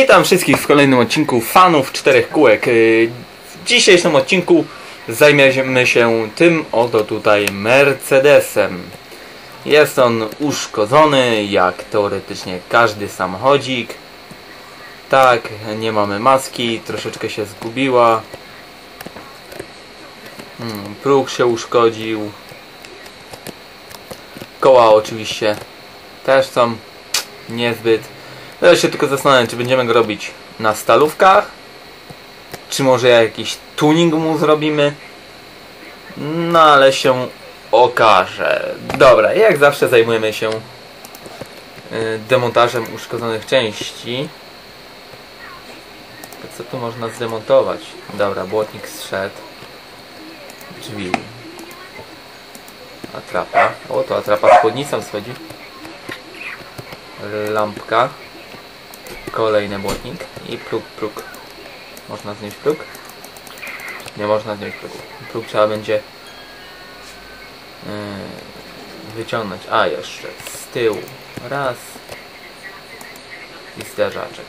Witam wszystkich w kolejnym odcinku fanów czterech kółek. Yy, W dzisiejszym odcinku zajmiemy się tym oto tutaj Mercedesem. Jest on uszkodzony, jak teoretycznie każdy samochodzik. Tak, nie mamy maski, troszeczkę się zgubiła. Hmm, próg się uszkodził. Koła oczywiście też są niezbyt. Ja się tylko zastanawiam, czy będziemy go robić na stalówkach, czy może jakiś tuning mu zrobimy. No ale się okaże. Dobra, jak zawsze zajmujemy się y, demontażem uszkodzonych części. Co tu można zdemontować? Dobra, błotnik zszedł. Drzwi. Atrapa. O, to atrapa z chłodnicą schodzi. Lampka. Kolejny błotnik. I próg, próg. Można znieść próg? Nie można znieść próg. Próg trzeba będzie yy, wyciągnąć. A, jeszcze z tyłu. Raz. I zderzaczek.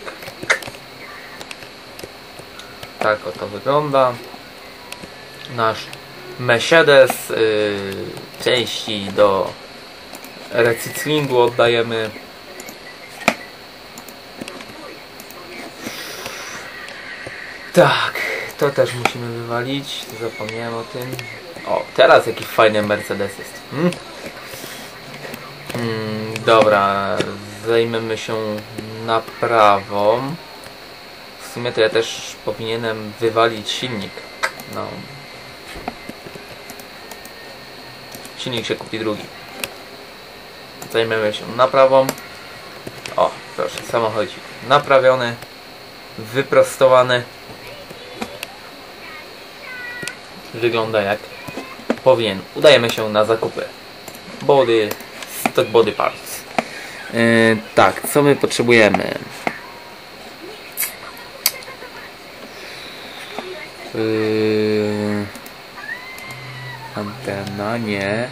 Tak oto wygląda. Nasz Mercedes. Yy, części do recyklingu oddajemy. Tak, to też musimy wywalić. Zapomniałem o tym. O, teraz jaki fajny Mercedes jest. Hmm? Hmm, dobra, zajmiemy się naprawą. W sumie to ja też powinienem wywalić silnik. No. Silnik się kupi drugi. Zajmiemy się naprawą. O, proszę, samochodzik naprawiony, wyprostowany. Wygląda jak powinien. Udajemy się na zakupy. Body, stock body parts. Yy, tak, co my potrzebujemy? Yy, antena, nie.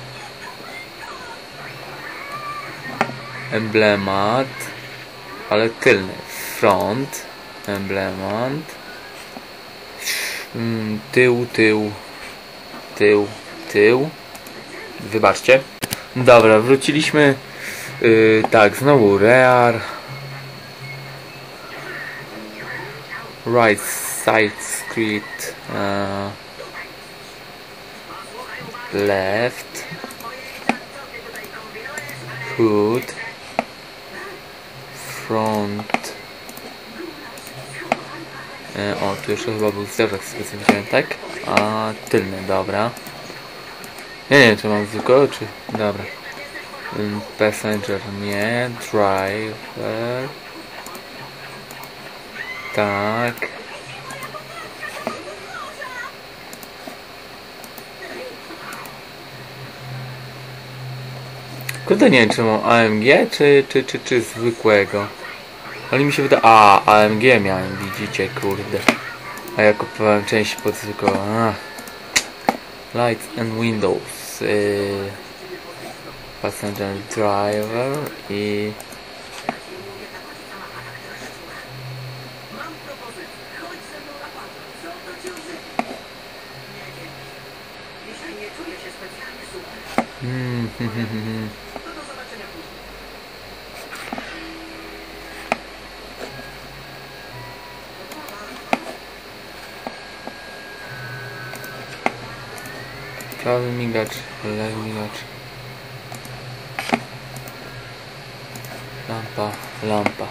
Emblemat, ale tylny. Front, emblemat. Mm, tył, tył, tył, tył. Wybaczcie. Dobra, wróciliśmy. Yy, tak, znowu rear. Right side street. Uh, left. Hood. Front. E, o, tu jeszcze chyba był zderzak specyficzny, tak? A tylny, dobra. Nie wiem, czy mam zwykłego, czy... Dobra. Passenger nie. Driver. Tak. Kurde, nie wiem, czy mam AMG, czy, czy, czy, czy zwykłego. Ale mi się wydaje... A, AMG miałem, widzicie, kurde. A ja kupowałem część pod zwykłą. A. Lights and Windows. Yy, passenger driver i... Hmm, hmm, hmm, hmm, Prawy migacz, lewy migacz. Lampa, lampa.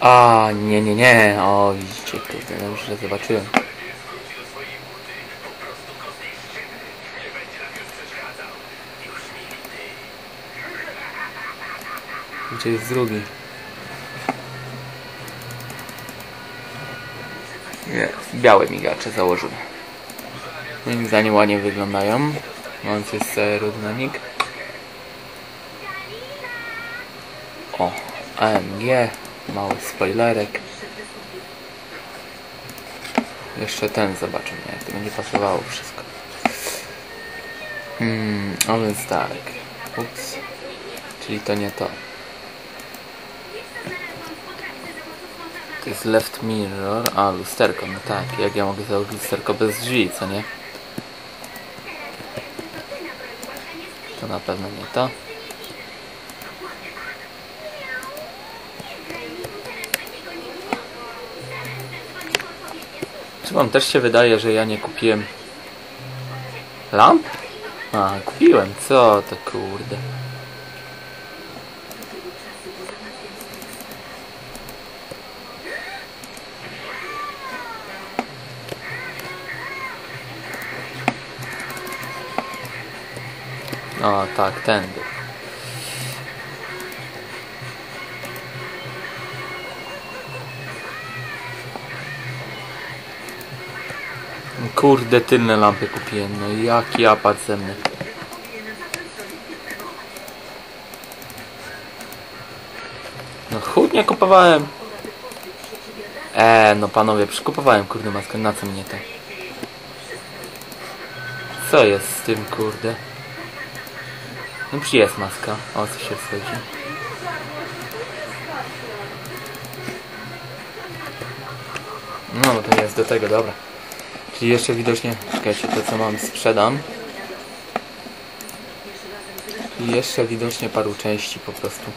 A, nie, nie, nie. O, widzicie, kurde, dobrze, że zobaczyłem. Gdzie jest drugi? Białe migacze założyłem. Moim zdaniem ładnie wyglądają. Mając jest aerodynamik. O, AMG, mały spoilerek. Jeszcze ten zobaczymy, jak to będzie pasowało wszystko. Hmm, więc tak. Ups. Czyli to nie to. Jest left mirror. A, lusterko, no tak. Jak ja mogę założyć lusterko bez drzwi, co nie? To na pewno nie to. Czy wam też się wydaje, że ja nie kupiłem lamp? A, kupiłem. Co to kurde. O, tak, tędy. Kurde, tylne lampy kupiłem. No jaki apart ze mnie. No chód nie kupowałem. Eee, no panowie, przykupowałem kurde maskę, na co mnie to? Co jest z tym kurde? No przecież jest maska, o co się wchodzi. No, to jest do tego, dobra. Czyli jeszcze widocznie, czekajcie, to co mam sprzedam. I jeszcze widocznie paru części po prostu.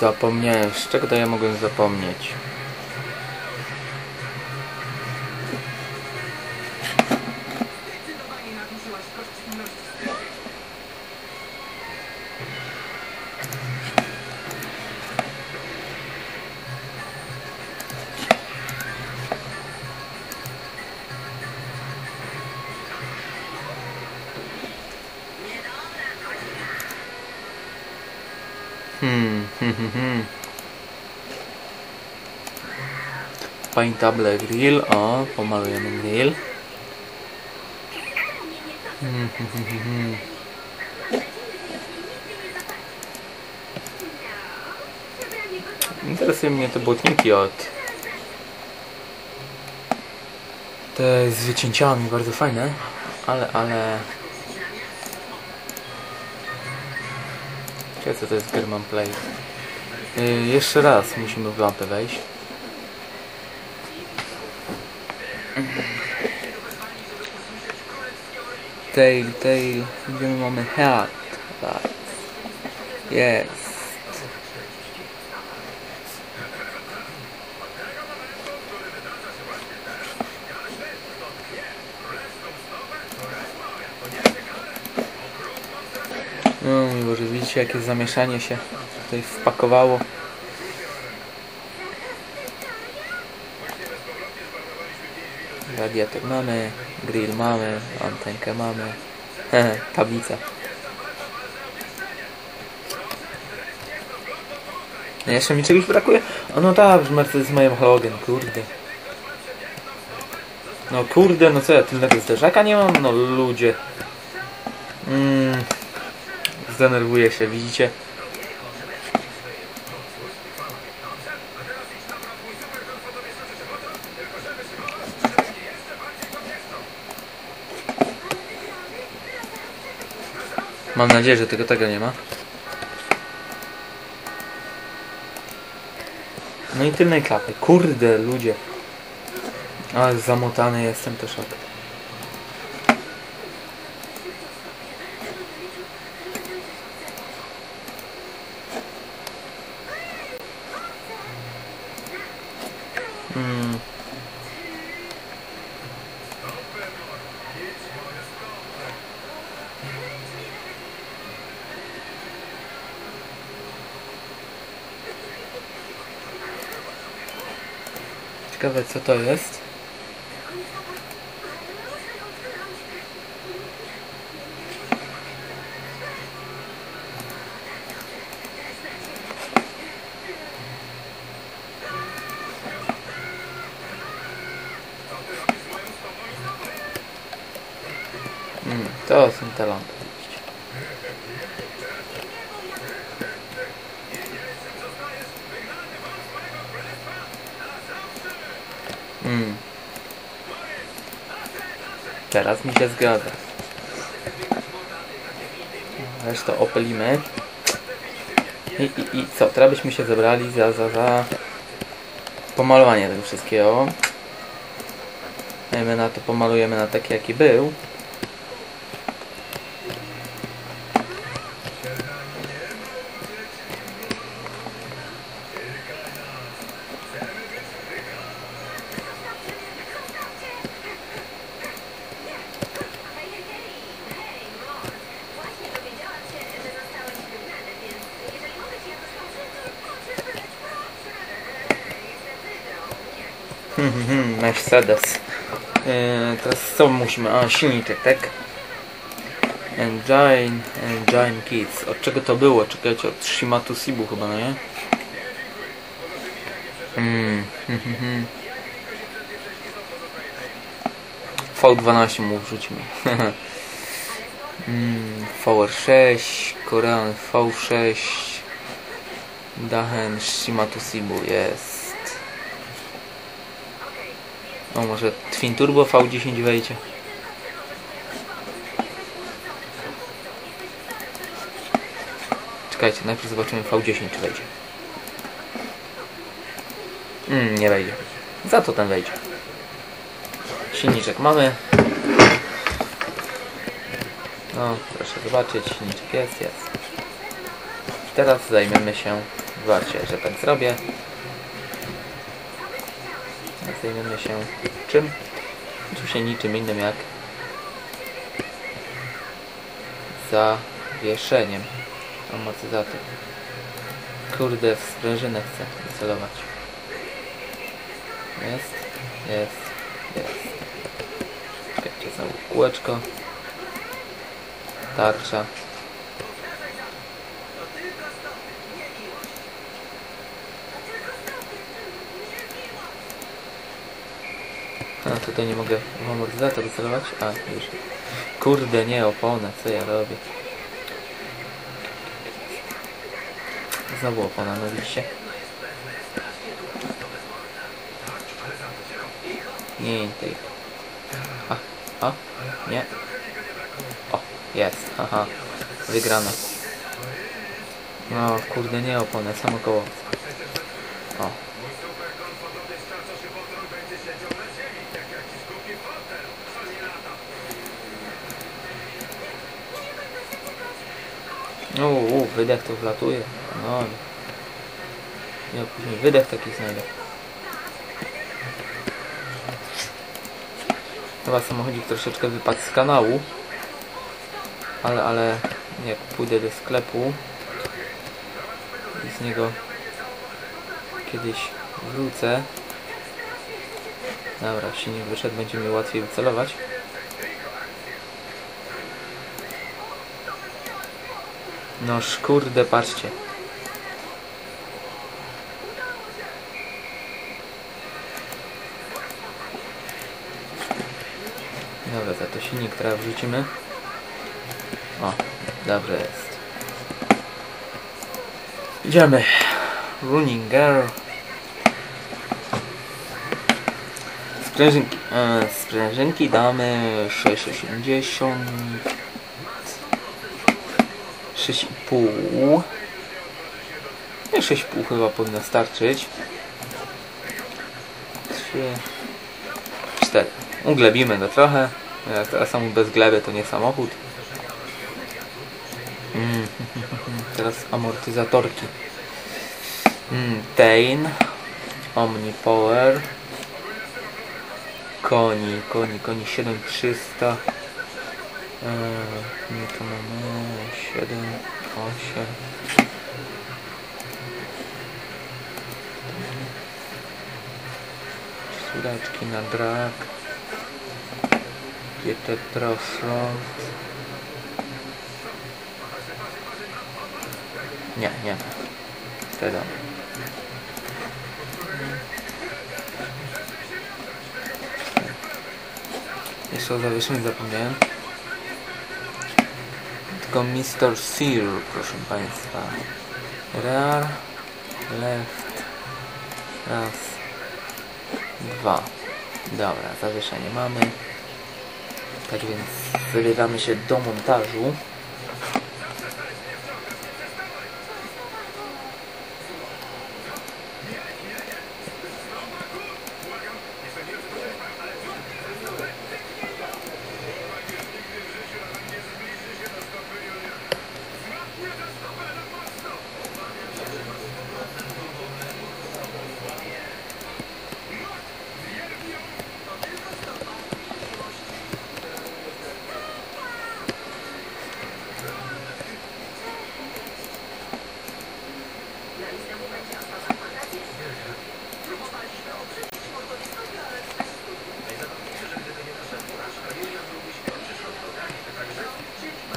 Zapomniałem, z czego to ja mogłem zapomnieć? Hmm, hmm, hmm, grill, o, pomalujemy grill. Hmm, hmm, hmm. Interesują mnie te błotniki od te z wycięciami, bardzo fajne, ale, ale Ciekawe co to jest German Play. Yy, jeszcze raz musimy w lampę wejść. Tail, tail. Gdzie my mamy hat? Tak. Boże, widzicie jakie zamieszanie się tutaj wpakowało. Radiator mamy, grill mamy, antenkę mamy, tablica. No jeszcze mi czegoś brakuje? O no tak, Mercedes mają halogen, kurde. No kurde, no co ja tylnego zderzaka nie mam? No ludzie. Mm zdenerwuję się, widzicie? Mam nadzieję, że tego tego nie ma. No i tylnej klapy. Kurde, ludzie. Ale zamotany jestem, to szok. Ciekawe co to jest. Mm, to są te lampy. Mm. Teraz mi się zgadza. resztę opylimy. I, i, I co? Teraz byśmy się zebrali za, za, za pomalowanie tego wszystkiego. My na to pomalujemy na taki jaki był. Mercedes. Yy, teraz co musimy? A, silniczek, tak? Engine, Engine Kids. Od czego to było? Czekajcie, od Shimatu Sibu chyba, no nie? Mm, hmm, hmm, hmm. V12 mu wrzućmy. mm, VR6, Korean V6, Dahen Shimatu Sibu jest. O, może Twin Turbo V10 wejdzie. Czekajcie, najpierw zobaczymy V10 czy wejdzie. Mm, nie wejdzie. Za to ten wejdzie. Silniczek mamy. No, proszę zobaczyć, silniczek jest, jest. Teraz zajmiemy się, zobaczcie, że tak zrobię. Zajmiemy się czym? Oczywiście niczym innym jak zawieszeniem amortyzator. Kurde, w sprężynę chcę wycelować. Jest, jest, jest. Czekajcie, kółeczko. Tarcza. A tutaj nie mogę amortyzator wycelować? A, już. Kurde, nie, opona, co ja robię? Znowu opona, no widzicie? Nie, tej. A, a, nie. O, jest, haha. Wygrana. No, kurde, nie opona, samo koło. O, No, u, wydech to wlatuje. No. Ja później wydech taki znajdę. Chyba samochodzik troszeczkę wypadł z kanału. Ale, ale jak pójdę do sklepu i z niego kiedyś wrócę. Dobra, silnik wyszedł, będzie mi łatwiej wycelować. Noż kurde, patrzcie. Dobra, za to silnik teraz wrzucimy. O, dobrze jest. Idziemy. Running girl. Sprężynki, e, sprężynki damy 680 6,5 Nie 6,5 chyba powinno starczyć. 3 4 Uglebimy go trochę. Teraz sam bez gleby to nie samochód. Mm. Teraz amortyzatorki. Mm. Tain Omni Power Koni, koni, koni 7300 eee, Nie to mamy 7, 8 Czwóreczki na drag Pro Front Nie, nie. Te damy Jeszcze o zawieszeniu zapomniałem. Tylko Mr. Seal, proszę Państwa. Rear, left, raz, dwa. Dobra, zawieszenie mamy. Tak więc wybieramy się do montażu.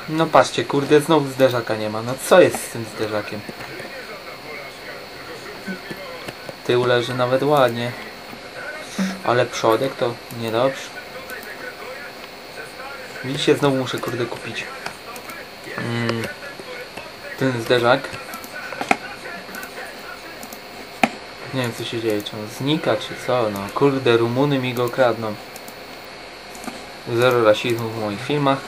No patrzcie, kurde, znowu zderzaka nie ma. No co jest z tym zderzakiem? Tył leży nawet ładnie. Ale przodek to niedobrze. Widzicie, znowu muszę kurde kupić mm, ten zderzak. Nie wiem co się dzieje, czy on znika, czy co, no kurde, Rumuny mi go kradną. Zero rasizmu w moich filmach.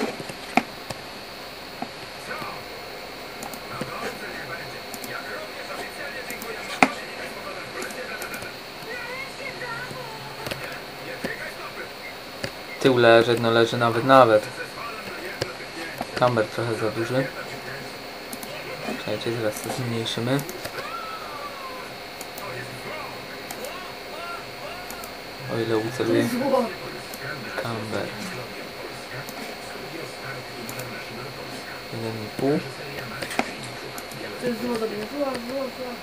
Tył leży, no leży nawet nawet. Camber trochę za duży. Czekajcie, zaraz to zmniejszymy. O ile uceluję. I pół. To jest zło dobre. Zło, zło, zło.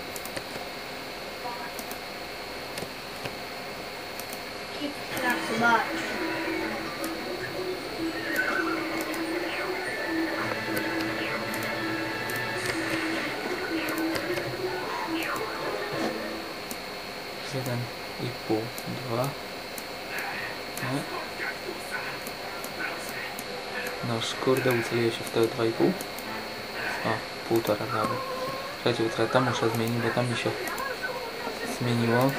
Jeden i pół. Dwa. No. No kurde, uceluję się w te dwa i pół. O, półtora nawet. Słuchajcie, bo muszę zmienić, bo tam mi się zmieniło.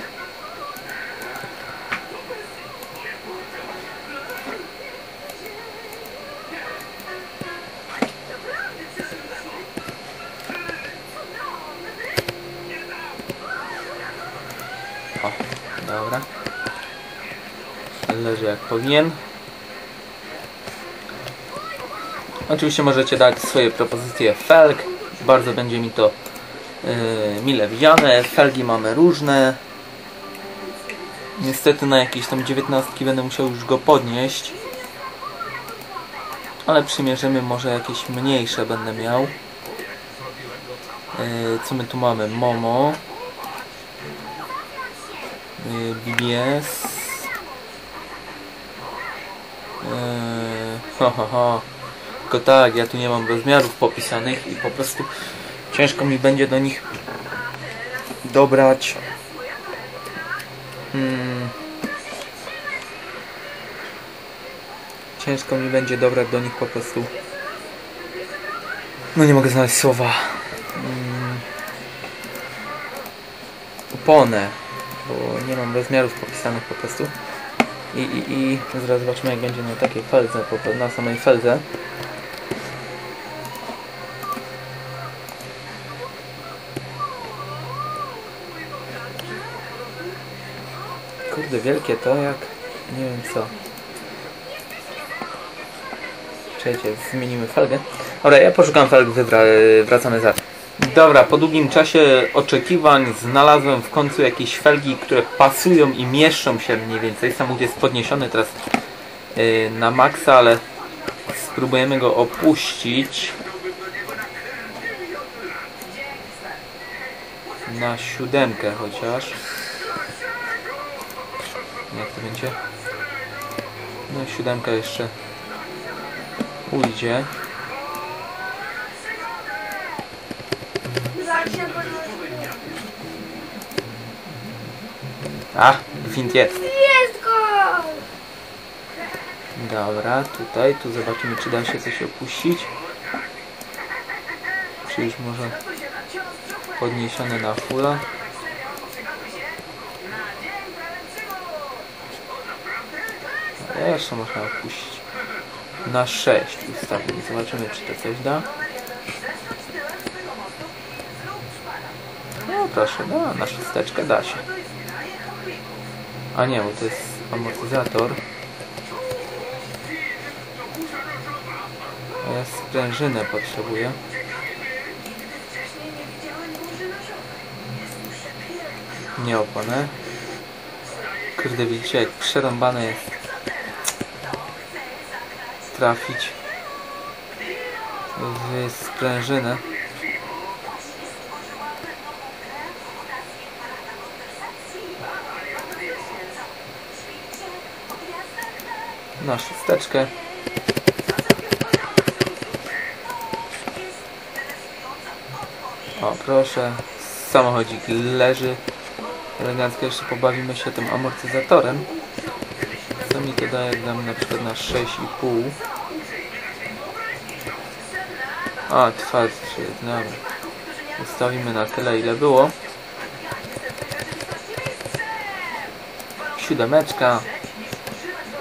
Jak powinien. Oczywiście możecie dać swoje propozycje felg. Bardzo będzie mi to yy, mile widziane. Felgi mamy różne. Niestety na jakieś tam dziewiętnastki będę musiał już go podnieść. Ale przymierzymy może jakieś mniejsze będę miał. Yy, co my tu mamy? Momo. Yy, BBS. Yy, ho. Tylko tak, ja tu nie mam rozmiarów popisanych i po prostu ciężko mi będzie do nich dobrać. Hmm. Ciężko mi będzie dobrać do nich po prostu. No nie mogę znaleźć słowa. Hmm. Oponę, bo nie mam rozmiarów popisanych po prostu. I, i, i zaraz zobaczymy jak będzie na takiej po- na samej feldze. Kurde, wielkie to jak... nie wiem co. Czekajcie, zmienimy felgę. Dobra, ja poszukam felg, wracamy za. Dobra, po długim czasie oczekiwań znalazłem w końcu jakieś felgi, które pasują i mieszczą się mniej więcej. Samochód jest podniesiony teraz yy, na maksa, ale spróbujemy go opuścić. Na siódemkę chociaż. Jak to będzie? No siódemka jeszcze ujdzie. A, gwint jest. Jest go! Dobra, tutaj, tu zobaczymy czy da się coś opuścić. Czy już może podniesione na fulla. A Jeszcze można opuścić. Na 6 ustawień. Zobaczymy czy to coś da. No proszę, da, na szósteczkę da się. A nie, bo to jest amortyzator. A ja sprężynę potrzebuję. Nie oponę. Kurde, widzicie jak przerąbane jest trafić w sprężynę. na szósteczkę. O, proszę. Samochodzik leży. Elegancko jeszcze pobawimy się tym amortyzatorem. Co mi to daje? Dam na przykład na 6,5. A, twardszy jest, dobra. Ustawimy na tyle, ile było. Siódemeczka.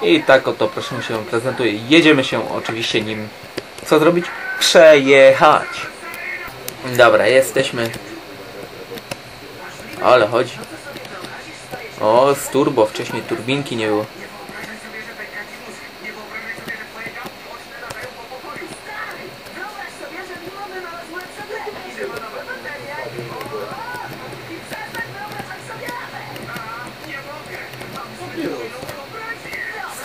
I tak oto proszę się prezentuje. Jedziemy się oczywiście nim co zrobić? Przejechać. Dobra, jesteśmy. Ale chodzi. O, z turbo. Wcześniej turbinki nie było.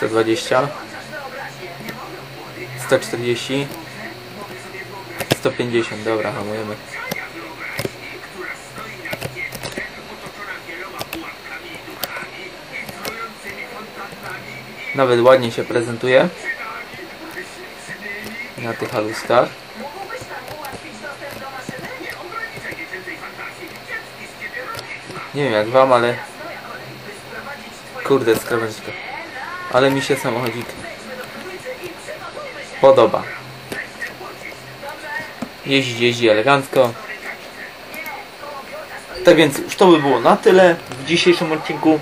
120. Chociaż wyobraźnię. Nie mogę 140. 150. Dobra, hamujemy. Nawet ładnie się prezentuje. Na tych haluskach. Nie wiem jak wam, ale kurde skrawężka. Ale mi się samochodzik podoba. Jeździ, jeździ elegancko. Tak więc już to by było na tyle w dzisiejszym odcinku.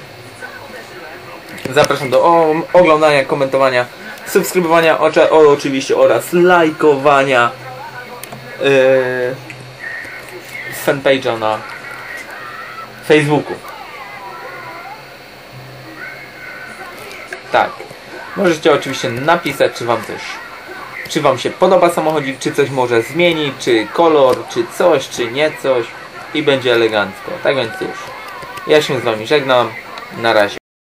Zapraszam do oglądania, komentowania, subskrybowania o, oczywiście oraz lajkowania yy, fanpage'a na Facebooku. Tak. Możecie oczywiście napisać, czy wam coś, czy wam się podoba samochodzik, czy coś może zmienić, czy kolor, czy coś, czy nie coś i będzie elegancko. Tak więc już. Ja się z wami żegnam. Na razie.